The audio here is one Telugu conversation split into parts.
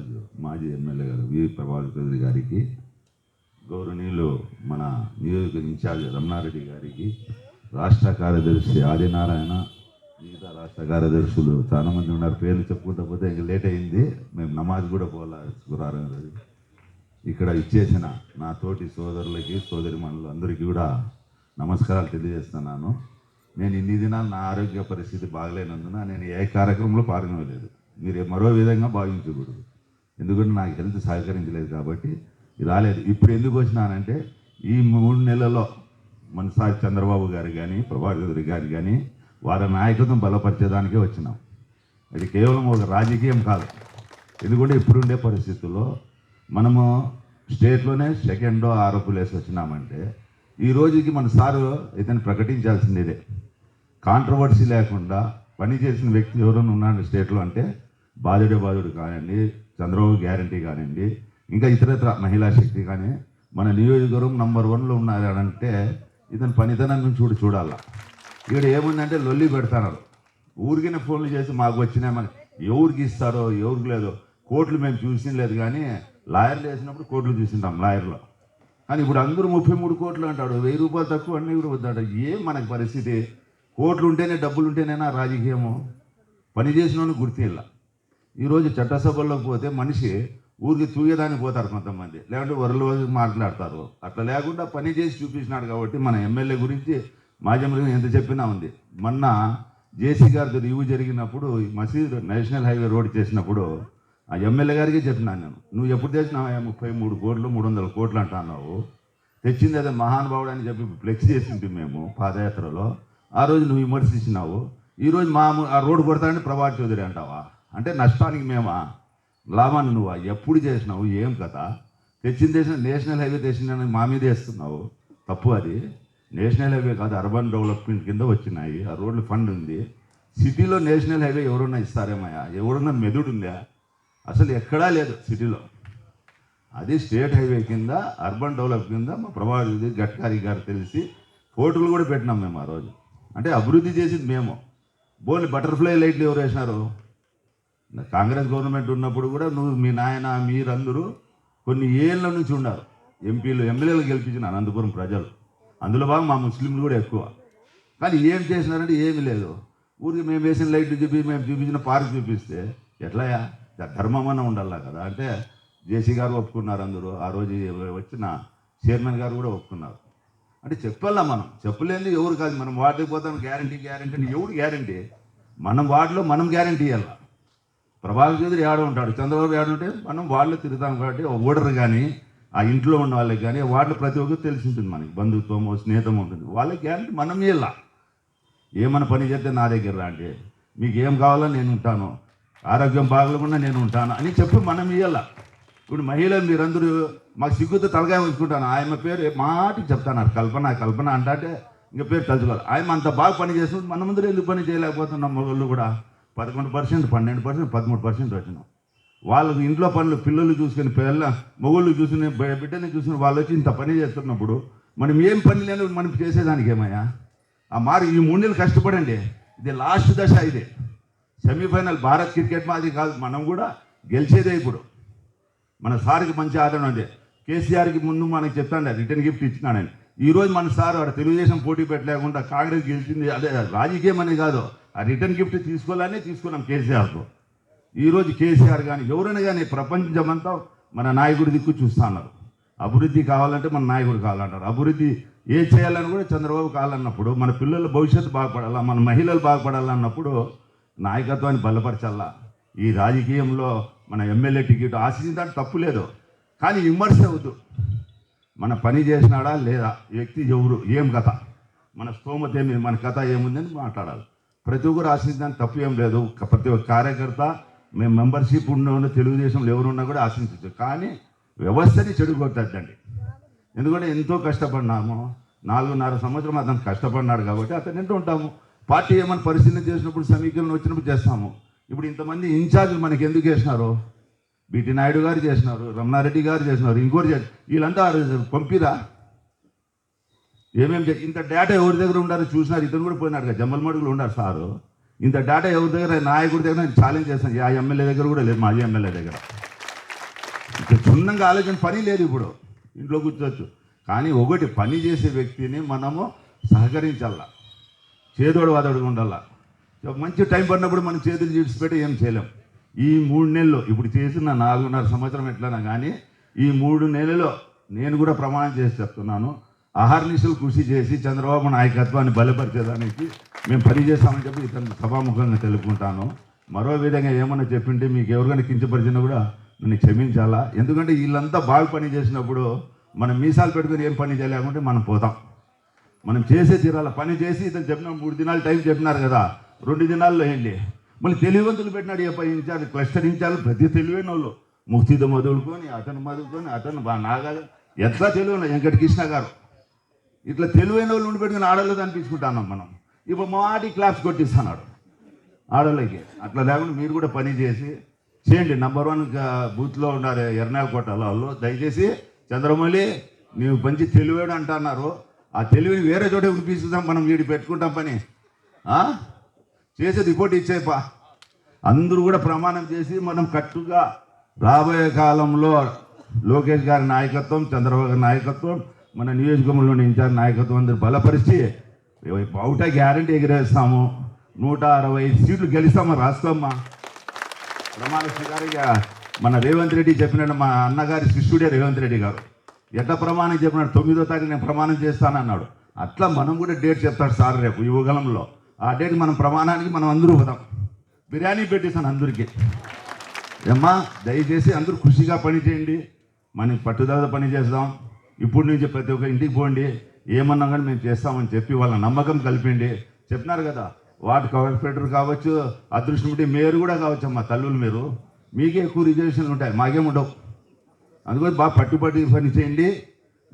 గారు మాజీ ఎమ్మెల్యే గారు వి. ప్రభాకర్ చౌదరి గారికి గౌరవనీయులు మన నియోజక ఇన్ఛార్జ్ రమణారెడ్డి గారికి రాష్ట్ర కార్యదర్శి ఆదినారాయణ మిగతా రాష్ట్ర కార్యదర్శులు చాలా మంది ఉన్నారు. పేర్లు చెప్పుకుంటూ పోతే ఇంకా లేట్ అయింది. మేము నమాజ్ కూడా పోలా శుక్రవారం ఇక్కడ ఇచ్చేసిన నా తోటి సోదరులకి సోదరి అందరికీ కూడా నమస్కారాలు తెలియజేస్తున్నాను. నేను ఇన్ని దినాలు నా ఆరోగ్య పరిస్థితి బాగలేనందున నేను ఏ కార్యక్రమంలో పాల్గొనలేదు. మీరు మరో విధంగా భావించకూడదు. ఎందుకంటే నాకు హెల్త్ సహకరించలేదు కాబట్టి రాలేదు. ఇప్పుడు ఎందుకు వచ్చినానంటే ఈ మూడు నెలల్లో మన సార్ చంద్రబాబు గారు కానీ ప్రభాకర్ గారు కానీ వారి నాయకత్వం బలపరిచేదానికే వచ్చినాం. అది కేవలం ఒక రాజకీయం కాదు. ఎందుకంటే ఇప్పుడుండే పరిస్థితుల్లో మనము స్టేట్లోనే సెకండ్ ఆరో ప్లేస్ వచ్చినామంటే ఈ రోజుకి మన సారు ఇతను ప్రకటించాల్సిందేదే. కాంట్రవర్సీ లేకుండా పని చేసిన వ్యక్తి ఎవరైనా ఉన్నాడు స్టేట్లో అంటే బాధుడే బాధుడు కానివ్వండి చంద్రబాబు గ్యారంటీ కానివ్వండి ఇంకా ఇతరత్ర మహిళా శక్తి కానీ మన నియోజకవర్గం నంబర్ వన్లో ఉన్నారంటే ఇతని పనితనం నుంచి చూడు చూడాల. ఇక్కడ ఏముందంటే లొల్లి పెడతారు ఊరికినే ఫోన్లు చేసి మాకు వచ్చినాయి మన ఎవరికి ఇస్తారో ఎవరికి లేదో కోట్లు మేము చూసిన లేదు కానీ లాయర్లు వేసినప్పుడు కోర్టులు చూసింటాం లాయర్లో. కానీ ఇప్పుడు అందరూ ముప్పై మూడు కోట్లు అంటాడు. వెయ్యి రూపాయలు తక్కువ అన్నీ కూడా వద్దాడు ఏం మనకి పరిస్థితి? కోట్లు ఉంటేనే డబ్బులు ఉంటేనేనా రాజకీయము? పని చేసిన గుర్తిల్లా ఈరోజు చట్టసభల్లోకి పోతే మనిషి ఊరికి తూగేదానికి పోతారు కొంతమంది. లేకుంటే వరలు మాట్లాడతారు. అట్లా లేకుండా పని చేసి చూపించినాడు కాబట్టి మన ఎమ్మెల్యే గురించి మాజీ ఎంత చెప్పినా ఉంది. మొన్న జేసీ గారితో రివ్యూ జరిగినప్పుడు మసీద్ నేషనల్ హైవే రోడ్ చేసినప్పుడు ఆ ఎమ్మెల్యే గారికి చెప్పినాను నేను. నువ్వు ఎప్పుడు తెచ్చినావా ముప్పై మూడు కోట్లు మూడు వందల కోట్లు అంటున్నావు తెచ్చింది అదే మహానుభావుడు అని చెప్పి ఫ్లెక్స్ చేసింటి మేము పాదయాత్రలో. ఆ రోజు నువ్వు విమర్శించినావు. ఈరోజు మా ఆ రోడ్డు కొడతానని ప్రభాత్ చౌదరి అంటావా? అంటే నష్టానికి మేమా? లాభాన్ని నువ్వా? ఎప్పుడు చేసినావు? ఏం కథ? తెచ్చిన దేశం నేషనల్ హైవే తెచ్చిందని మా మీద వేస్తున్నావు. తప్పు అది. నేషనల్ హైవే కాదు అర్బన్ డెవలప్మెంట్ కింద వచ్చినాయి. ఆ రోడ్లు ఫండ్ ఉంది. సిటీలో నేషనల్ హైవే ఎవరన్నా ఇస్తారేమయ్యా ఎవరన్నా మెదుడుందా అసలు ఎక్కడా లేదు సిటీలో. అది స్టేట్ హైవే కింద అర్బన్ డెవలప్ కింద మా ప్రభావిత గడ్కరీ గారు తెలిసి కోర్టులు కూడా పెట్టినాం మేము ఆ రోజు. అంటే అభివృద్ధి చేసింది మేము. బోని బటర్ఫ్లై లైట్లు ఎవరు వేసినారు? కాంగ్రెస్ గవర్నమెంట్ ఉన్నప్పుడు కూడా నువ్వు మీ నాయన మీరందరూ కొన్ని ఏళ్ళ నుంచి ఉన్నారు ఎంపీలు ఎమ్మెల్యేలు గెలిపించిన అనంతపురం ప్రజలు. అందులో భాగం మా ముస్లింలు కూడా ఎక్కువ. కానీ ఏం చేసినారంటే ఏమీ లేదు. ఊరికి మేము వేసిన లైట్లు చూపి మేము చూపించిన పార్క్ చూపిస్తే ఎట్లాయా ధర్మం అన్న ఉండాలా కదా? అంటే జేసీ గారు ఒప్పుకున్నారు అందరూ. ఆ రోజు వచ్చిన చైర్మన్ గారు కూడా ఒప్పుకున్నారు. అంటే చెప్పాలా మనం? చెప్పలేంది ఎవరు కాదు. మనం వాటికి పోతాం గ్యారంటీ గ్యారంటీ అని ఎవరు గ్యారంటీ? మనం వాటిలో మనం గ్యారంటీ ఇవ్వాలా? ప్రభాకర్ చౌదరి ఆడ ఉంటాడు. చంద్రబాబు ఏడ ఉంటే మనం వాళ్ళు తిరుగుతాం కాబట్టి ఓడరు కానీ ఆ ఇంట్లో ఉన్న వాళ్ళకి కానీ వాళ్ళు ప్రతి ఒక్కరు తెలిసి ఉంటుంది మనకి. బంధుత్వము స్నేహితం ఉంటుంది. వాళ్ళకి గ్యారంటీ మనం ఇలా ఏమైనా పని చేస్తే నా దగ్గర అంటే మీకు ఏం కావాలో నేను ఉంటాను. ఆరోగ్యం బాగలేకుండా నేను ఉంటాను అని చెప్పి మనం ఇవ్వాల ఇప్పుడు మహిళలు మీరందరూ మాకు సిగ్గుతో తలకాయ ఉంచుకుంటాను ఆయన పేరు మాటికి చెప్తాను కల్పన కల్పన అంటే ఇంకా పేరు తలుచుకోవాలి. ఆయన అంత బాగా పని చేస్తుంది మన ముందు ఎందుకు పని చేయలేకపోతున్నాం మొగళ్ళు కూడా? పదకొండు పర్సెంట్ పన్నెండు పర్సెంట్ పదమూడు పర్సెంట్ వచ్చినాం. వాళ్ళకు ఇంట్లో పనులు పిల్లలు చూసుకుని పిల్ల మొగుళ్ళు చూసుకుని బిడ్డని చూసుకుని వాళ్ళు వచ్చి ఇంత పని చేస్తున్నప్పుడు మనం ఏం పని లేని మనం చేసేదానికి ఏమయ్యా? ఆ మారి ఈ మూడు నెలలు కష్టపడండి. ఇది లాస్ట్ దశ ఇది. సెమీఫైనల్ భారత్ క్రికెట్ మాది కాదు మనం కూడా గెలిచేదే ఇప్పుడు. మన సార్కి మంచి ఆదరణ ఉంది. కేసీఆర్కి ముందు మనకి చెప్తాండి రిటర్న్ గిఫ్ట్ ఇచ్చినాడని ఈరోజు మన సార్ వాడు తెలుగుదేశం పోటీ పెట్టలేకుండా కాంగ్రెస్ గెలిచింది. అదే రాజకీయం అనేది కాదు. ఆ రిటర్న్ గిఫ్ట్ తీసుకోవాలని తీసుకున్నాం కేసీఆర్తో ఈరోజు కేసీఆర్ కానీ ఎవరైనా కానీ ప్రపంచమంతా మన నాయకుడి దిక్కు చూస్తున్నారు అభివృద్ధి కావాలంటే మన నాయకుడు కావాలంటారు అభివృద్ధి ఏ చేయాలని కూడా చంద్రబాబు కావాలన్నప్పుడు మన పిల్లల భవిష్యత్తు బాగుపడాలా మన మహిళలు బాగుపడాలన్నప్పుడు నాయకత్వాన్ని బలపరచాలా? ఈ రాజకీయంలో మన ఎమ్మెల్యే టికెట్ ఆశించడానికి తప్పు లేదు. కానీ విమర్శ అవద్దు మన పని చేసినాడా లేదా? వ్యక్తి ఎవరు? ఏం కథ? మన స్తోమత ఏమి? మన కథ ఏముందని మాట్లాడాలి. ప్రతి ఒక్కరు ఆశించడానికి తప్పు ఏం లేదు ప్రతి ఒక్క కార్యకర్త మేము మెంబర్షిప్ ఉన్న తెలుగుదేశంలో ఎవరున్నా కూడా ఆశించచ్చు. కానీ వ్యవస్థని చెడుగొట్టద్దండి ఎందుకంటే ఎంతో కష్టపడినాము. నాలుగున్నర సంవత్సరం అతను కష్టపడినాడు కాబట్టి అతను ఎంటూ ఉంటాము. పార్టీ ఏమైనా పరిశీలన చేసినప్పుడు సమీకరణ వచ్చినప్పుడు చేస్తాము. ఇప్పుడు ఇంతమంది ఇన్ఛార్జ్ మనకి ఎందుకు చేసినారు? బీటీ నాయుడు గారు చేసినారు రమణారెడ్డి గారు చేసినారు ఇంకోటి చేసి వీళ్ళంతా పంపిరా? ఏమేమి చే- ఇంత డేటా ఎవరి దగ్గర ఉండారో చూసినారు ఇతను కూడా పోయినాడు కదా జమ్మలమడుగులు ఉన్నారు సారు. ఇంత డేటా ఎవరి దగ్గర నాయకుడి దగ్గర నేను ఛాలెంజ్ చేస్తాను ఆ ఎమ్మెల్యే దగ్గర కూడా లేదు మాజీ ఎమ్మెల్యే దగ్గర. ఇక క్షుణ్ణంగా ఆలోచన పని లేదు ఇప్పుడు. ఇంట్లో కూర్చోవచ్చు. కానీ ఒకటి పని చేసే వ్యక్తిని మనము సహకరించాల చేదోడు వాదోడుగా ఉండాల మంచి టైం పడినప్పుడు మనం చేతులు చీడ్చిపెట్టి ఏం చేయలేం. ఈ మూడు నెలలు ఇప్పుడు చేసిన నాలుగున్నర సంవత్సరం ఎట్లనా కానీ ఈ మూడు నెలల్లో నేను కూడా ప్రమాణం చేసి చెప్తున్నాను. అహర్నిశలు కృషి చేసి చంద్రబాబు నాయకత్వాన్ని బలపరిచేదానికి మేము పని చేస్తామని చెప్పి ఇతను సభాముఖంగా తెలుపుకుంటాను. మరో విధంగా ఏమన్నా చెప్పింటే మీకు ఎవరికైనా కించపరిచినా కూడా నన్ను క్షమించాలా? ఎందుకంటే వీళ్ళంతా బాగా పని చేసినప్పుడు మనం మీసాలు పెట్టుకుని ఏం పని చేయలేకుంటే మనం పోతాం. మనం చేసే తీరాల పని చేసి ఇతను చెప్పిన మూడు దినాలు టైం చెప్పినారు కదా రెండు దినాల్లో వెళ్ళి మళ్ళీ తెలివివంతులు పెట్టినాడు ఏ ఇన్ఛార్జ్ క్లస్టర్ ఇన్ఛార్జ్ ప్రతి తెలివైన వాళ్ళు. ముక్తితో మొదలుకొని అతను మొదలుకొని అతను బాగా నాగా ఎట్లా తెలివైన? వెంకట కృష్ణ గారు. ఇట్లా తెలివైన వాళ్ళు ఉండి పెట్టుకుని ఆడలేదు అనిపించుకుంటున్నాం మనం. ఇప్పుడు మాటి క్లాప్స్ కొట్టిస్తున్నాడు ఆడోళ్ళకి. అట్లా లేకుండా మీరు కూడా పని చేసి చేయండి. నంబర్ వన్ బూత్లో ఉన్నారు ఎర్నాల్ కోటలో వాళ్ళు. దయచేసి చంద్రమౌళి నీవు మంచి తెలివేడు అంటున్నారు. ఆ తెలివిని వేరే చోట వినిపిస్తుందాం మనం వీడి పెట్టుకుంటాం పని. చేసేది చేసే రిపోర్ట్ ఇచ్చేపా అందరూ కూడా ప్రమాణం చేసి మనం కట్టుగా రాబోయే కాలంలో లోకేష్ గారి నాయకత్వం చంద్రబాబు గారి నాయకత్వం మన నియోజకవర్గంలోని ఇన్ఛార్జ్ నాయకత్వం అందరూ బలపరిచి బహుట గ్యారంటీ ఎగిరేస్తాము. నూట అరవై ఐదు సీట్లు గెలుస్తామా రాసుకోమ్మా ప్రమాణ స్వీకారంగా మన రేవంత్ రెడ్డి చెప్పినట్టు మా అన్నగారి శిష్యుడే రేవంత్ రెడ్డి గారు. ఎట్ట ప్రమాణం చెప్పినాడు తొమ్మిదో తారీఖు నేను ప్రమాణం చేస్తానన్నాడు. అట్లా మనం కూడా డేట్ చెప్తాడు సార్ రేపు ఈ యువగలంలో. ఆ డేట్ మనం ప్రమాణానికి మనం అందరూ పోదాం. బిర్యానీ పెట్టేస్తాను అందరికీ. ఏమ్మా దయచేసి అందరూ ఖుషిగా పని చేయండి. మనం పట్టుదల పని చేద్దాం ఇప్పుడు నుంచి ప్రతి ఒక్క ఇంటికి పోండి ఏమన్నా కానీ మేము చేస్తామని చెప్పి వాళ్ళ నమ్మకం కలిపిండి చెప్పినారు కదా వార్డ్ కార్పొరేటర్ కావచ్చు అదృష్టం ఉంటే మేరు కూడా కావచ్చు అమ్మా తల్లులు మీరు. మీకే ఎక్కువ రిజర్వేషన్లు ఉంటాయి మాకేం ఉండవు. అందుకని బాగా పట్టుబట్టి పని చేయండి.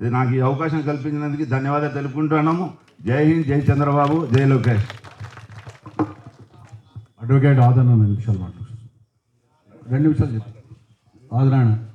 నాకు ఈ అవకాశం కల్పించినందుకు ధన్యవాదాలు తెలుపుకుంటున్నాము. జై హింద్ జై చంద్రబాబు జై లోకేష్. అడ్వకేట్ ఆదరణ నిమిషాలు మాట్లాడు. రెండు నిమిషాలు చెప్తాను ఆదరణ.